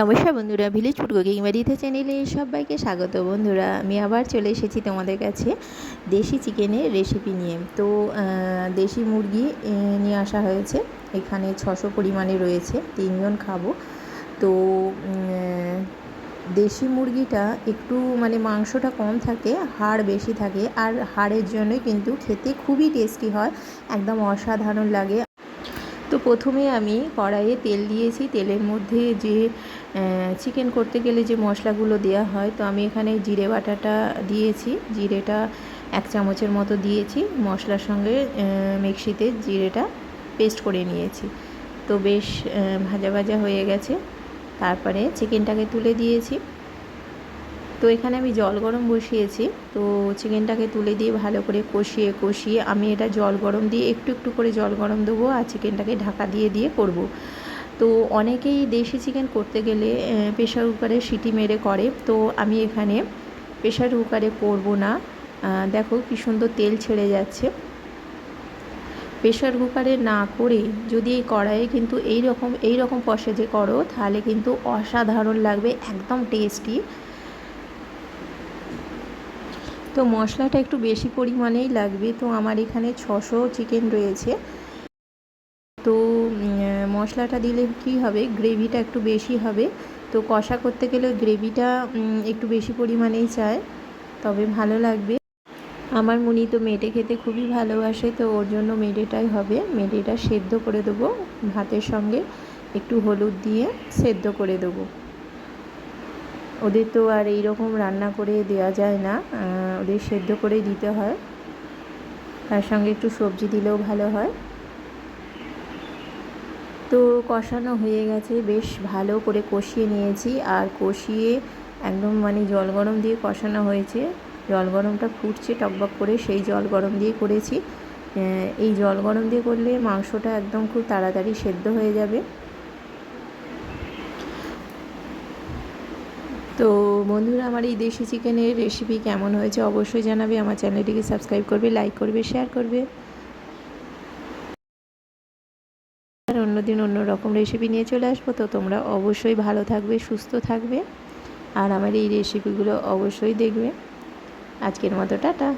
নমস্কার বন্ধুরা village food cooking বাড়িতে চ্যানেলে সবাইকে স্বাগত। বন্ধুরা, আমি আবার চলে এসেছি তোমাদের কাছে দেশি চিকেনের রেসিপি নিয়ে। তো দেশি মুরগি নিয়ে আসা হয়েছে। এখানে ছশো পরিমাণে রয়েছে, তিনজন খাব। তো দেশি মুরগিটা একটু মানে মাংসটা কম থাকে, হাড় বেশি থাকে, আর হাড়ের জন্যই কিন্তু খেতে খুবই টেস্টি হয়, একদম অসাধারণ লাগে। প্রথমে আমি কড়াইয়ে তেল দিয়েছি। তেলের মধ্যে যে চিকেন করতে গেলে যে মশলাগুলো দেওয়া হয়, তো আমি এখানে জিরে বাটাটা দিয়েছি। জিরেটা এক চামচের মতো দিয়েছি। মশলার সঙ্গে মিক্সিতে জিরেটা পেস্ট করে নিয়েছি। তো বেশ ভাজা ভাজা হয়ে গেছে। তারপরে চিকেনটাকে তুলে দিয়েছি। তো এখানে আমি জল গরম বসিয়েছি। তো চিকেনটাকে তুলে দিয়ে ভালো করে কষিয়ে কষিয়ে আমি এটা জল গরম দিয়ে একটু একটু করে জল গরম দেবো আর চিকেনটাকে ঢাকা দিয়ে দিয়ে করব। তো অনেকেই দেশি চিকেন করতে গেলে প্রেশার কুকারে সিটি মেরে করে। তো আমি এখানে প্রেশার কুকারে করব না। দেখো কী সুন্দর তেল ছেড়ে যাচ্ছে। প্রেশার কুকারে না করে যদি এই কড়াইয়ে কিন্তু এই রকম এই রকম যে করো, তাহলে কিন্তু অসাধারণ লাগবে, একদম টেস্টি। তো মশলাটা একটু বেশি পরিমাণেই লাগবে। তো আমার এখানে ছশো চিকেন রয়েছে। তো মশলাটা দিলে কি হবে? গ্রেভিটা একটু বেশি হবে। তো কষা করতে গেলে গ্রেভিটা একটু বেশি পরিমাণেই চায় তবে ভালো লাগবে। আমার মুনি তো মেটে খেতে খুবই ভালোবাসে, তো ওর জন্য মেডেটাই হবে। মেডেটা সেদ্ধ করে দেবো ভাতের সঙ্গে। একটু হলুদ দিয়ে সেদ্ধ করে দেবো। ওদের তো আর এই রকম রান্না করে দেওয়া যায় না ওদের সেদ্ধ করেই দিতে হয়। তার সঙ্গে একটু সবজি দিলেও ভালো হয়। তো কষানো হয়ে গেছে, বেশ ভালো করে কষিয়ে নিয়েছি। আর কষিয়ে একদম মানে জল গরম দিয়ে কষানো হয়েছে। জল গরমটা ফুটছে টকবক করে, সেই জল গরম দিয়ে করেছি। এই জল গরম দিয়ে করলে মাংসটা একদম খুব তাড়াতাড়ি সেদ্ধ হয়ে যাবে। তো বন্ধুরা, আমার এই দেশি চিকেনের রেসিপি কেমন হয়েছে অবশ্যই জানাবে। আমার চ্যানেলটিকে সাবস্ক্রাইব করবে লাইক করবে শেয়ার করবে। আর অন্যদিন অন্য রকম রেসিপি নিয়ে চলে আসব। তো তোমরা অবশ্যই ভালো থাকবে, সুস্থ থাকবে। আর আমার এই রেসিপিগুলো অবশ্যই দেখবে। আজকের মতো, টাটা।